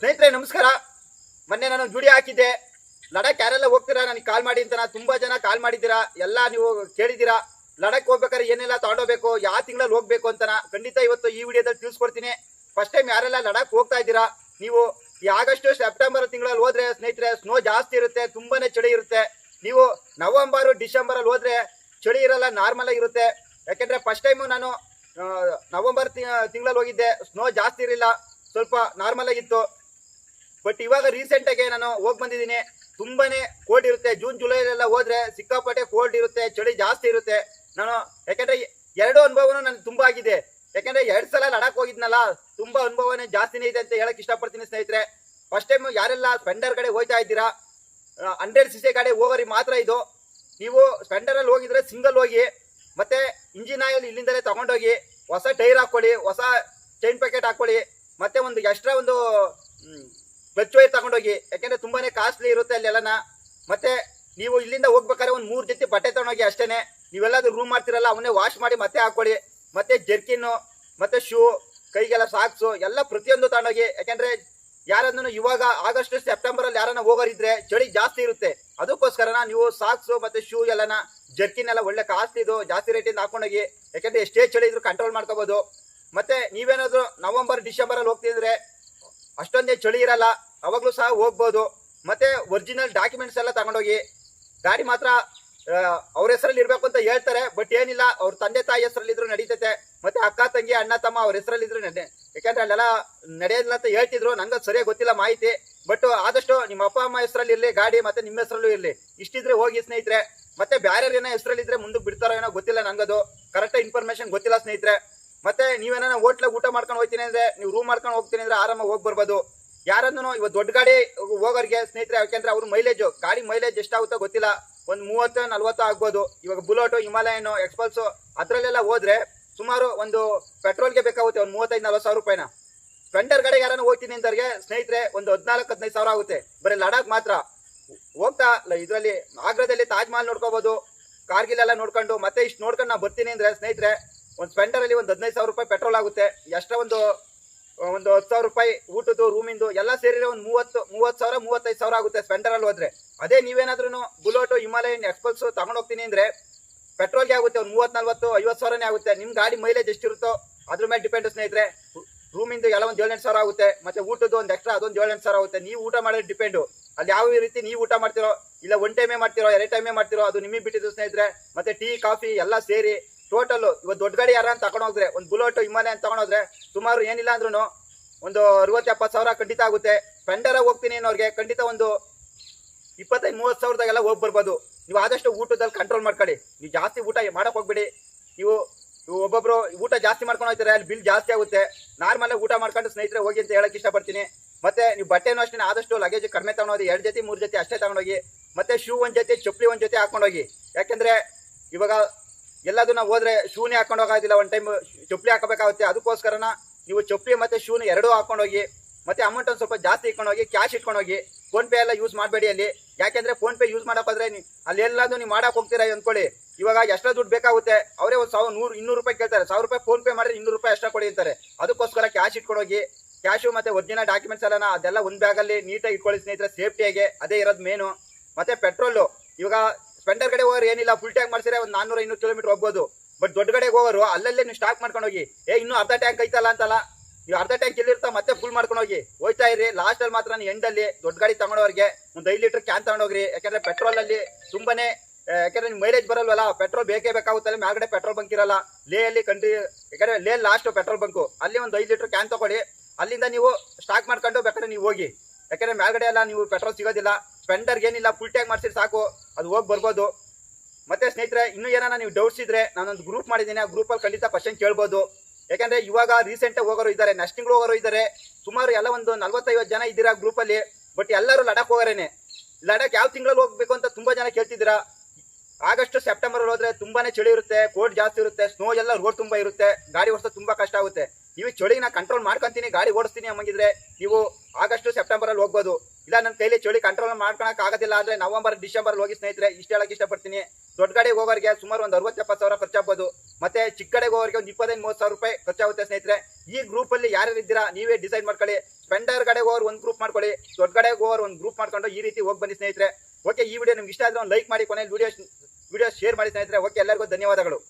ಸ್ನೇಹಿತರೆ, ನಮಸ್ಕಾರ. ಮೊನ್ನೆ ನಾನು ಜುಡಿ ಹಾಕಿದ್ದೆ. ಲಡಾಖ್ ಯಾರೆಲ್ಲ ಹೋಗ್ತೀರಾ? ನನಗೆ ಕಾಲ್ ಮಾಡಿ ಅಂತ. ನಾನು ತುಂಬಾ ಜನ ಕಾಲ್ ಮಾಡಿದ್ದೀರಾ? ಎಲ್ಲ ನೀವು ಕೇಳಿದ್ದೀರಾ? ಲಡಾಖ್ ಹೋಗ್ಬೇಕಾದ್ರೆ ಏನೆಲ್ಲ ತಗೊಂಡೋಗ್ಬೇಕು? ಯಾವ ತಿಂಗಳಲ್ಲಿ ಹೋಗ್ಬೇಕು ಅಂತನ ಖಂಡಿತ ಇವತ್ತು ಈ ವಿಡಿಯೋದಲ್ಲಿ ತಿಳಿಸ್ಕೊಡ್ತೀನಿ. ಫಸ್ಟ್ ಟೈಮ್ ಯಾರೆಲ್ಲ ಲಡಾಖ್ ಹೋಗ್ತಾ ಇದ್ದೀರಾ? ನೀವು ಈ ಆಗಸ್ಟ್, ಸೆಪ್ಟೆಂಬರ್ ತಿಂಗಳಲ್ಲಿ ಹೋದ್ರೆ ಸ್ನೇಹಿತರೆ ಸ್ನೋ ಜಾಸ್ತಿ ಇರುತ್ತೆ, ತುಂಬಾನೇ ಚಳಿ ಇರುತ್ತೆ. ನೀವು ನವೆಂಬರ್ ಡಿಸೆಂಬರ್ ಅಲ್ಲಿ ಹೋದ್ರೆ ಚಳಿ ಇರಲ್ಲ ನಾರ್ಮಲ್ ಆಗಿರುತ್ತೆ ಯಾಕೆಂದ್ರೆ ಫಸ್ಟ್ ಟೈಮು ನಾನು ನವೆಂಬರ್ ತಿಂಗಳಲ್ಲಿ ಹೋಗಿದ್ದೆ. ಸ್ನೋ ಜಾಸ್ತಿ ಇರಲಿಲ್ಲ. ಸ್ವಲ್ಪ ನಾರ್ಮಲ್ ಆಗಿತ್ತು. ಬಟ್ ಇವಾಗ ರೀಸೆಂಟ್ ಆಗಿ ನಾನು ಹೋಗಿ ಬಂದಿದ್ದೀನಿ. ತುಂಬಾನೇ ಕೋಲ್ಡ್ ಇರುತ್ತೆ. ಜೂನ್ ಜುಲೈಲೆಲ್ಲ ಹೋದ್ರೆ ಸಿಕ್ಕಾಪಟ್ಟೆ ಕೋಲ್ಡ್ ಇರುತ್ತೆ, ಚಳಿ ಜಾಸ್ತಿ ಇರುತ್ತೆ. ನಾನು ಯಾಕಂದ್ರೆ ಎರಡು ಅನುಭವನೂ ನನಗೆ ತುಂಬಾ ಆಗಿದೆ. ಯಾಕಂದ್ರೆ ಎರಡ್ ಸಲ ಲಡಾಕ್ ಹೋಗಿದ್ನಲ್ಲ, ತುಂಬಾ ಅನುಭವನೇ ಜಾಸ್ತಿನೇ ಇದೆ ಅಂತ ಹೇಳಕ್ ಇಷ್ಟಪಡ್ತೀನಿ ಸ್ನೇಹಿತರೆ. ಫಸ್ಟ್ ಟೈಮ್ ಯಾರೆಲ್ಲ ಸ್ಪೆಂಡರ್ ಕಡೆ ಹೋಗ್ತಾ ಇದ್ದೀರಾ ಹಂಡ್ರೆಡ್ ಸಿ ಸಿ ಕಡೆ ಹೋಗೋರಿ ಮಾತ್ರ ಇದು. ನೀವು ಸ್ಪೆಂಡರ್ ಅಲ್ಲಿ ಹೋಗಿದ್ರೆ ಸಿಂಗಲ್ ಹೋಗಿ, ಮತ್ತೆ ಇಂಜಿನ್ ಆಯಿಲ್ ಇಲ್ಲಿಂದಲೇ ತಗೊಂಡೋಗಿ, ಹೊಸ ಟೈರ್ ಹಾಕೊಳ್ಳಿ ಹೊಸ ಚೈನ್ ಪ್ಯಾಕೆಟ್ ಹಾಕೊಳ್ಳಿ ಮತ್ತೆ ಒಂದು ಎಕ್ಸ್ಟ್ರಾ ಒಂದು ಕ್ಲಚ್ ವೈರ್ ತಗೊಂಡೋಗಿ. ಯಾಕೆಂದ್ರೆ ತುಂಬಾನೇ ಕಾಸ್ಟ್ಲಿ ಇರುತ್ತೆ ಅಲ್ಲೆಲ್ಲನ. ಮತ್ತೆ ನೀವು ಇಲ್ಲಿಂದ ಹೋಗ್ಬೇಕಾದ್ರೆ ಒಂದು ಮೂರು ಜೊತೆ ಬಟ್ಟೆ ತಗೊಂಡೋಗಿ ಅಷ್ಟೇನೆ. ನೀವೆಲ್ಲಾದ್ರೂ ರೂಮ್ ಮಾಡ್ತಿರಲ್ಲ, ಅವನ್ನೇ ವಾಶ್ ಮಾಡಿ ಮತ್ತೆ ಹಾಕೊಳ್ಳಿ ಮತ್ತೆ ಜರ್ಕಿನ್ನು, ಮತ್ತೆ ಶೂ ಕೈಗೆಲ್ಲ ಸಾಕ್ಸು ಎಲ್ಲ ಪ್ರತಿಯೊಂದು ತಗೊಂಡೋಗಿ. ಯಾಕೆಂದ್ರೆ ಯಾರನ್ನು ಇವಾಗ ಆಗಸ್ಟ್ ಸೆಪ್ಟೆಂಬರ್ ಅಲ್ಲಿ ಯಾರನ್ನ ಹೋಗೋರಿದ್ರೆ ಚಳಿ ಜಾಸ್ತಿ ಇರುತ್ತೆ. ಅದಕ್ಕೋಸ್ಕರನ ನೀವು ಸಾಕ್ಸು ಮತ್ತೆ ಶೂ ಎಲ್ಲನ ಜರ್ಕಿನ್ ಎಲ್ಲ ಒಳ್ಳೆ ಕಾಸ್ಟ್ಲಿ ಇದು, ಜಾಸ್ತಿ ರೇಟಿಂದ ಹಾಕೊಂಡೋಗಿ ಯಾಕೆಂದ್ರೆ ಎಷ್ಟೇ ಚಳಿ ಇದ್ರು ಕಂಟ್ರೋಲ್ ಮಾಡ್ಕೋಬಹುದು ಮತ್ತೆ ನೀವೇನಾದ್ರೂ ನವೆಂಬರ್, ಡಿಸೆಂಬರ್ ಅಲ್ಲಿ ಹೋಗ್ತಿದ್ರೆ ಅಷ್ಟೊಂದೇ ಚಳಿ ಇರಲ್ಲ, ಅವಾಗಲೂ ಸಹ ಹೋಗ್ಬೋದು. ಮತ್ತೆ ಒರಿಜಿನಲ್ ಡಾಕ್ಯುಮೆಂಟ್ಸ್ ಎಲ್ಲ ತಗೊಂಡೋಗಿ, ಗಾಡಿ ಮಾತ್ರ ಅವ್ರ ಹೆಸರಲ್ಲಿ ಇರಬೇಕು ಅಂತ ಹೇಳ್ತಾರೆ ಬಟ್ ಏನಿಲ್ಲ, ಅವ್ರ ತಂದೆ ತಾಯಿ ಹೆಸರಲ್ಲಿ ಇದ್ರು ನಡೀತೈತೆ. ಮತ್ತೆ ಅಕ್ಕ, ತಂಗಿ, ಅಣ್ಣ, ತಮ್ಮ ಅವ್ರ ಹೆಸರಲ್ಲಿ ಇದ್ರು ನಡೆ, ಯಾಕಂದ್ರೆ ಅಲ್ಲೆಲ್ಲ ನಡೆಯೋದಿಲ್ಲ ಅಂತ ಹೇಳ್ತಿದ್ರು, ನಂಗೆ ಸರಿಯಾಗಿ ಗೊತ್ತಿಲ್ಲ ಮಾಹಿತಿ ಬಟ್ ಆದಷ್ಟು ನಿಮ್ಮ ಅಪ್ಪ, ಅಮ್ಮ ಹೆಸರಲ್ಲಿ ಇರಲಿ, ಗಾಡಿ ಮತ್ತೆ ನಿಮ್ಮ ಹೆಸರಲ್ಲೂ ಇರಲಿ. ಇಷ್ಟಿದ್ರೆ ಹೋಗಿ ಸ್ನೇಹಿತರೆ, ಮತ್ತೆ ಬೇರೆ ಏನೋ ಹೆಸರಲ್ಲಿ ಇದ್ರೆ ಮುಂದಕ್ಕೆ ಬಿಡ್ತಾರೋ ಏನೋ ಗೊತ್ತಿಲ್ಲ ನಂಗದು ಕರೆಕ್ಟ್ ಇನ್ಫಾರ್ಮೇಶನ್ ಗೊತ್ತಿಲ್ಲ ಸ್ನೇಹಿತರೆ. ಮತ್ತೆ ನೀವೇನ ಹೋಟ್ಲಾಗ ಊಟ ಮಾಡ್ಕೊಂಡು ಹೋಗ್ತೀನಿ ಅಂದ್ರೆ, ನೀವು ರೂಮ್ ಮಾಡ್ಕೊಂಡು ಹೋಗ್ತೀನಿ ಅಂದ್ರೆ ಆರಾಮಾಗಿ ಹೋಗಿ ಬರ್ಬೋದು. ಯಾರನ್ನು ಇವತ್ತು ದೊಡ್ಡ ಗಾಡಿ ಹೋಗೋರಿಗೆ ಸ್ನೇಹಿತರೆ, ಯಾಕೆಂದ್ರೆ ಅವ್ರ ಮೈಲೇಜು ಗಾಡಿ ಮೈಲೇಜ್ ಎಷ್ಟಾಗುತ್ತೋ ಗೊತ್ತಿಲ್ಲ. ಒಂದು ಮೂವತ್ತು ನಲ್ವತ್ತು ಆಗ್ಬೋದು. ಇವಾಗ ಬುಲೆಟು, ಹಿಮಾಲಯನು, ಎಕ್ಸ್ಪಲ್ಸು, ಅದ್ರಲ್ಲೆಲ್ಲ ಹೋದ್ರೆ ಸುಮಾರು ಒಂದು ಪೆಟ್ರೋಲ್ಗೆ ಬೇಕಾಗುತ್ತೆ ಒಂದು ಮೂವತ್ತೈದು, ನಲ್ವತ್ತು ಸಾವಿರ ರೂಪಾಯಿನ. ಸ್ಪೆಂಡರ್ ಗಾಡಿಗೆ ಯಾರನ್ನ ಹೋಗ್ತೀನಿ ಅಂತವ್ರಿಗೆ ಸ್ನೇಹಿತರೆ ಒಂದು ಹದಿನಾಲ್ಕು, ಹದಿನೈದು ಸಾವಿರ ಆಗುತ್ತೆ. ಬರೀ ಲಡಾಖ್ ಮಾತ್ರ. ಹೋಗ್ತಾ ಇದರಲ್ಲಿ ಆಗ್ರಾದಲ್ಲಿ ತಾಜ್ ಮಹಲ್ ನೋಡ್ಕೋಬಹುದು ಕಾರ್ಗಿಲ್ ನೋಡ್ಕೊಂಡು, ಮತ್ತೆ ಇಷ್ಟು ನೋಡ್ಕೊಂಡು ನಾವು ಬರ್ತೀನಿ ಅಂದ್ರೆ ಸ್ನೇಹಿತರೆ ಒಂದು ಸ್ಪೆಂಡರ್ ಅಲ್ಲಿ ಒಂದು ಹದಿನೈದು ಸಾವಿರ ರೂಪಾಯಿ ಪೆಟ್ರೋಲ್ ಆಗುತ್ತೆ. ಎಷ್ಟೋ ಒಂದು ಒಂದು ಹತ್ತು ಸಾವಿರ ರೂಪಾಯಿ ಊಟದ್ದು ರೂಮಿಂದು ಎಲ್ಲ ಸೇರಿದ್ರೆ ಒಂದು ಮೂವತ್ತು ಮೂವತ್ತು ಸಾವಿರ, ಮೂವತ್ತೈದು ಸಾವಿರ ಆಗುತ್ತೆ ಸ್ಪೆಂಡರ್ ಅಲ್ಲಿ ಹೋದ್ರೆ. ಅದೇ ನೀವೇನಾದ್ರೂ ಬುಲೆಟು ಹಿಮಾಲಯನ್ ಎಕ್ಸ್ಪಲ್ಸು ಹೋಗ್ತೀನಿ ಅಂದ್ರೆ ಪೆಟ್ರೋಲ್ಗೆ ಆಗುತ್ತೆ ಒಂದು ಮೂವತ್ತು, ನಲ್ವತ್ತು, ಐವತ್ತು ಸಾವಿರನೇ ಆಗುತ್ತೆ. ನಿಮ್ಮ ಗಾಡಿ ಮೈಲೇಜ್ ಎಷ್ಟಿರುತ್ತೋ ಅದ್ರ ಮೇಲೆ ಡಿಪೆಂಡ್ ಸ್ನೇಹಿತರೆ. ರೂಮಿಂದು ಎಲ್ಲ ಒಂದು ಏಳೆಂಟು ಸಾವಿರ ಆಗುತ್ತೆ. ಮತ್ತೆ ಊಟದ್ದು ಒಂದು ಎಕ್ಸ್ಟ್ರಾ ಅದೊಂದು ಏಳೆಂಟು ಸಾವಿರ ಆಗುತ್ತೆ. ನೀವು ಊಟ ಮಾಡೋದು ಡಿಪೆಂಡು ಅಲ್ಲಿ ಯಾವ ರೀತಿ ನೀವು ಊಟ ಮಾಡ್ತಿರೋ, ಇಲ್ಲ ಒನ್ ಟೈಮೇ ಮಾಡ್ತಿರೋ, ಎರಡು ಟೈಮೇ ಮಾಡ್ತಿರೋ, ಅದು ನಿಮಗೆ ಬಿಟ್ಟಿದ್ದು ಸ್ನೇಹಿತರೆ. ಮತ್ತೆ ಟೀ ಕಾಫಿ ಎಲ್ಲ ಸೇರಿ ಟೋಟಲ್ ಇವತ್ತು ದೊಡ್ಡ ಗಾಡಿ ಯಾರನ್ನ ತಗೊಂಡು ಹೋದ್ರೆ, ಒಂದು ಬುಲೆಟ್ ಹಿಮಾಲಯ ಅಂತ ತಗೊಂಡೋದ್ರೆ ಸುಮಾರು ಏನಿಲ್ಲ ಅಂದ್ರೂ ಒಂದು ಅರವತ್ತು ಎಪ್ಪತ್ತು ಸಾವಿರ ಖಂಡಿತ ಆಗುತ್ತೆ. ಸ್ಪೆಂಡರ್ ಹೋಗ್ತೀನಿ ಅನ್ನೋರಿಗೆ ಖಂಡಿತ ಒಂದು ಇಪ್ಪತ್ತೈದು, ಮೂವತ್ತು ಸಾವಿರದಾಗೆಲ್ಲ ಹೋಗಿ ಬರ್ಬೋದು. ನೀವು ಆದಷ್ಟು ಊಟದಲ್ಲಿ ಕಂಟ್ರೋಲ್ ಮಾಡ್ಕೊಳ್ಳಿ. ನೀವು ಜಾಸ್ತಿ ಊಟ ಮಾಡೋಕೆ ಹೋಗ್ಬೇಡಿ. ನೀವು ಒಬ್ಬೊಬ್ರು ಊಟ ಜಾಸ್ತಿ ಮಾಡ್ಕೊಂಡು ಹೋಗ್ತಾರೆ, ಅಲ್ಲಿ ಬಿಲ್ ಜಾಸ್ತಿ ಆಗುತ್ತೆ. ನಾರ್ಮಲ್ ಊಟ ಮಾಡ್ಕೊಂಡು ಸ್ನೇಹಿತರೆ ಹೋಗಿ ಅಂತ ಹೇಳಕ್ಕೆ ಇಷ್ಟಪಡ್ತೀನಿ. ಮತ್ತೆ ನೀವು ಬಟ್ಟೆನೂ ಅಷ್ಟೇ ಆದಷ್ಟು ಲಗೇಜ್ ಕಡಿಮೆ ತಗೊಂಡೋಗಿ, ಎರಡು ಜೊತೆ, ಮೂರು ಜೊತೆ ಅಷ್ಟೇ ತಗೊಂಡೋಗಿ, ಮತ್ತೆ ಶೂ ಒಂದು ಜೊತೆ, ಚಪ್ಪಲಿ ಒಂದು ಜೊತೆ ಹಾಕೊಂಡೋಗಿ. ಯಾಕೆಂದ್ರೆ ಇವಾಗ ಎಲ್ಲದೂ ನಾವು ಹೋದ್ರೆ ಶೂನೇ ಹಾಕೊಂಡು ಹೋಗೋದಿಲ್ಲ ಒನ್ ಟೈಮ್ ಚಪ್ಪಲಿ ಹಾಕಬೇಕಾಗುತ್ತೆ ಅದಕ್ಕೋಸ್ಕರನ ನೀವು ಚಪ್ಪಲಿ ಮತ್ತೆ ಶೂನ್ ಎರಡೂ ಹಾಕೊಂಡೋಗಿ ಮತ್ತೆ ಅಮೌಂಟ್ ಒಂದು ಸ್ವಲ್ಪ ಜಾಸ್ತಿ ಇಟ್ಕೊಂಡೋಗಿ ಕ್ಯಾಶ್ ಇಟ್ಕೊಂಡು ಹೋಗಿ ಫೋನ್ ಪೇ ಎಲ್ಲ ಯೂಸ್ ಮಾಡಬೇಡಿ ಅಲ್ಲಿ. ಯಾಕೆಂದ್ರೆ ಫೋನ್ ಪೇ ಯೂಸ್ ಮಾಡಕ್ ಅಲ್ಲೆಲ್ಲಾದ್ರೂ ನೀವು ಮಾಡಕ್ ಹೋಗ್ತೀರಾ ಅಂದ್ಕೊಳ್ಳಿ. ಇವಾಗ ಎಷ್ಟೋ ದುಡ್ಡು ಬೇಕಾಗುತ್ತೆ, ಅವರೇ ಒಂದು ಸಾವಿರ ನೂರು, ಇನ್ನೂರು ರೂಪಾಯಿ ಕೇಳ್ತಾರೆ. ಸಾವಿರ ರೂಪಾಯಿ ಫೋನ್ ಪೇ ಮಾಡಿದ್ರೆ ಇನ್ನೂರು ರೂಪಾಯಿ ಎಕ್ಸ್ಟ್ರಾ ಕೊಡಿ ಅಂತಾರೆ. ಅದಕ್ಕೋಸ್ಕರ ಕ್ಯಾಶ್ ಇಟ್ಕೊಂಡು ಹೋಗಿ ಕ್ಯಾಶು ಮತ್ತೆ ಒರಿಜಿನಲ್ ಡಾಕ್ಯುಮೆಂಟ್ಸ್ ಎಲ್ಲ ಅದೆಲ್ಲ ಒಂದ್ ಬ್ಯಾಗ್ ಅಲ್ಲಿ ನೀಟಾಗಿ ಇಟ್ಕೊಳ್ಳಿ ಸ್ನೇಹಿತರೆ ಸೇಫ್ಟಿಯಾಗಿ ಅದೇ ಇರೋದು ಮೇನು ಮತ್ತೆ ಪೆಟ್ರೋಲು ಇವಾಗ ಸ್ಪೆಂಡರ್ ಕಡೆ ಹೋಗೋರು ಏನಿಲ್ಲ ಫುಲ್ ಟ್ಯಾಂಕ್ ಮಾಡಿಸಿದ್ರೆ ಒಂದು ನಾನ್ನೂರ ಇನ್ನೂರು ಕಿಲೋಮೀಟರ್ ಹೋಗ್ಬೋದು. ಬಟ್ ದೊಡ್ಡ ಕಡೆಗೆ ಹೋಗೋರು, ಅಲ್ಲಲ್ಲೇ ನೀವು ಸ್ಟಾಕ್ ಮಾಡ್ಕೊಂಡು ಹೋಗಿ. ಏ, ಇನ್ನೂ ಅರ್ಧ ಟ್ಯಾಂಕ್ ಐತಲ್ಲ ಅಂತಲ್ಲ. ನೀವು ಅರ್ಧ ಟ್ಯಾಂಕ್ ಎಲ್ಲಿರ್ತಾ ಮತ್ತೆ ಫುಲ್ ಮಾಡ್ಕೊಂಡು ಹೋಗಿ. ಹೋಯ್ತಾ ಇರಿ ಲಾಸ್ಟಲ್ಲಿ ಮಾತ್ರ ಎಂಡಲ್ಲಿ ದೊಡ್ಡ ಗಾಡಿ ತಗೊಂಡವ್ರಿಗೆ ಒಂದು ಐದು ಲೀಟರ್ ಕ್ಯಾನ್ ತಗೊಂಡೋಗ್ರಿ. ಯಾಕಂದ್ರೆ ಪೆಟ್ರೋಲ್ ಅಲ್ಲಿ ತುಂಬಾನೇ ಯಾಕಂದ್ರೆ ನಿಮ್ಗೆ ಮೈಲೇಜ್ ಬರಲ್ವಲ್ಲ ಪೆಟ್ರೋಲ್ ಬೇಕೇ ಬೇಕಾಗುತ್ತಲ್ಲ, ಮೇಲ್ಗಡೆ ಪೆಟ್ರೋಲ್ ಬಂಕ್ ಇರಲ್ಲ. ಲೇ ಅಲ್ಲಿ ಕಂಟ್ರಿ ಯಾಕಂದ್ರೆ ಲೇ ಲಾಸ್ಟ್ ಪೆಟ್ರೋಲ್ ಬಂಕು ಅಲ್ಲಿ ಒಂದು ಐದು ಲೀಟರ್ ಕ್ಯಾನ್ ತಗೊಳ್ಳಿ. ಅಲ್ಲಿಂದ ನೀವು ಸ್ಟಾಕ್ ಮಾಡ್ಕೊಂಡು ಬೇಕಾದ್ರೆ ನೀವು ಹೋಗಿ. ಯಾಕಂದ್ರೆ ಮೇಲ್ಗಡೆ ಎಲ್ಲ ನೀವು ಪೆಟ್ರೋಲ್ ಸಿಗೋದಿಲ್ಲ ಸ್ಪೆಂಡರ್ಗೆ ಏನಿಲ್ಲ ಫುಲ್ ಟ್ಯಾಂಕ್ ಮಾಡ್ಸಿದ್ರೆ ಸಾಕು, ಅದು ಹೋಗಿ ಬರ್ಬೋದು. ಮತ್ತೆ ಸ್ನೇಹಿತರೆ, ಇನ್ನೂ ಏನಾರ ನೀವು ಡೌಟ್ಸ್ ಇದ್ರೆ ನಾನೊಂದು ಗ್ರೂಪ್ ಮಾಡಿದ್ದೀನಿ, ಆ ಗ್ರೂಪಲ್ಲಿ ಖಂಡಿತ ಕ್ವಶನ್ ಕೇಳ್ಬೋದು. ಯಾಕಂದ್ರೆ ಇವಾಗ ರೀಸೆಂಟ್ ಹೋಗೋರು ಇದ್ದಾರೆ ತಿಂಗಳು ಹೋಗೋರು ಇದ್ದಾರೆ. ಸುಮಾರು ಎಲ್ಲ ಒಂದು ನಲ್ವತ್ತೈವತ್ತು ಜನ ಇದ್ದೀರಾ ಗ್ರೂಪಲ್ಲಿ ಬಟ್ ಎಲ್ಲರೂ ಲಡಾಖ್ ಹೋಗೋರೇನೆ. ಲಡಾಖ್ ಯಾವ ತಿಂಗಳಲ್ಲಿ ಹೋಗ್ಬೇಕು ಅಂತ ತುಂಬಾ ಜನ ಕೇಳ್ತಿದ್ದೀರಾ? ಆಗಸ್ಟ್, ಸೆಪ್ಟೆಂಬರ್ ಹೋದ್ರೆ ತುಂಬಾನೇ ಚಳಿ ಇರುತ್ತೆ ಕೋಲ್ಡ್ ಜಾಸ್ತಿ ಇರುತ್ತೆ ಸ್ನೋ ಎಲ್ಲ ರೋಡ್ ತುಂಬಾ ಇರುತ್ತೆ, ಗಾಡಿ ಓಡಿಸೋದು ತುಂಬಾ ಕಷ್ಟ ಆಗುತ್ತೆ. ನೀವು ನಾನು ಕಂಟ್ರೋಲ್ ಮಾಡ್ಕೊಂತೀನಿ, ಗಾಡಿ ಓಡಿಸ್ತೀನಿ ಅಮ್ಮಂಗಿದ್ರೆ ನೀವು ಆಗಸ್ಟ್ ಸೆಪ್ಟೆಂಬರ್ ಅಲ್ಲಿ ಹೋಗ್ಬೋದು. ಇಲ್ಲ, ನನ್ನ ಕೈಲಿ ಚಳಿ ಕಂಟ್ರೋಲ್ ಮಾಡ್ಕೊಳಕ್ ಆಗೋದಿಲ್ಲ ಅಂದ್ರೆ ನವೆಂಬರ್ ಡಿಸೆಂಬರ್ ಹೋಗಿ ಸ್ನೇಹಿತರೆ, ಇಷ್ಟ ಹೇಳಕ್ಕೆ ಇಷ್ಟಪಡ್ತೀನಿ. ದೊಡ್ಡ ಗಾಡಿಗೆ ಹೋಗೋರಿಗೆ ಸುಮಾರು ಒಂದು ಅರವತ್ತು ಎಪ್ಪತ್ತು ಸಾವಿರ ಖರ್ಚಾಗ್ಬೋದು. ಮತ್ತೆ ಚಿಕ್ಕ ಕಡೆಗೆ ಹೋಗೋರಿಗೆ ಒಂದು ಇಪ್ಪತ್ತೈದು, ಮೂವತ್ತು ಸಾವಿರ ರೂಪಾಯಿ ಖರ್ಚಾಗುತ್ತೆ ಸ್ನೇಹಿತರೆ. ಈ ಗ್ರೂಪ್ ಅಲ್ಲಿ ಯಾರ್ಯಾರು ಇದ್ದೀರಾ, ನೀವೇ ಡಿಸೈಡ್ ಮಾಡ್ಕೊಳ್ಳಿ. ಸ್ಪೆಂಡರ್ ಕಡೆಗೆ ಹೋಗೋರು ಒಂದು ಗ್ರೂಪ್ ಮಾಡ್ಕೊಳ್ಳಿ. ದೊಡ್ಡ ಕಡೆಗೆ ಹೋಗೋರು ಒಂದು ಗ್ರೂಪ್ ಮಾಡ್ಕೊಂಡು ಈ ರೀತಿ ಹೋಗಿ ಬನ್ನಿ ಸ್ನೇಹಿತರೆ. ಓಕೆ ಈ ವಿಡಿಯೋ ನಿಮ್ಗೆ ಇಷ್ಟ ಆದರೆ ಒಂದು ಲೈಕ್ ಮಾಡಿ ಕೊನೆ ವಿಡಿಯೋ ವಿಡಿಯೋ ಶೇರ್ ಮಾಡಿ ಸ್ನೇಹಿತರೆ. ಓಕೆ ಎಲ್ಲರಿಗೂ ಧನ್ಯವಾದಗಳು.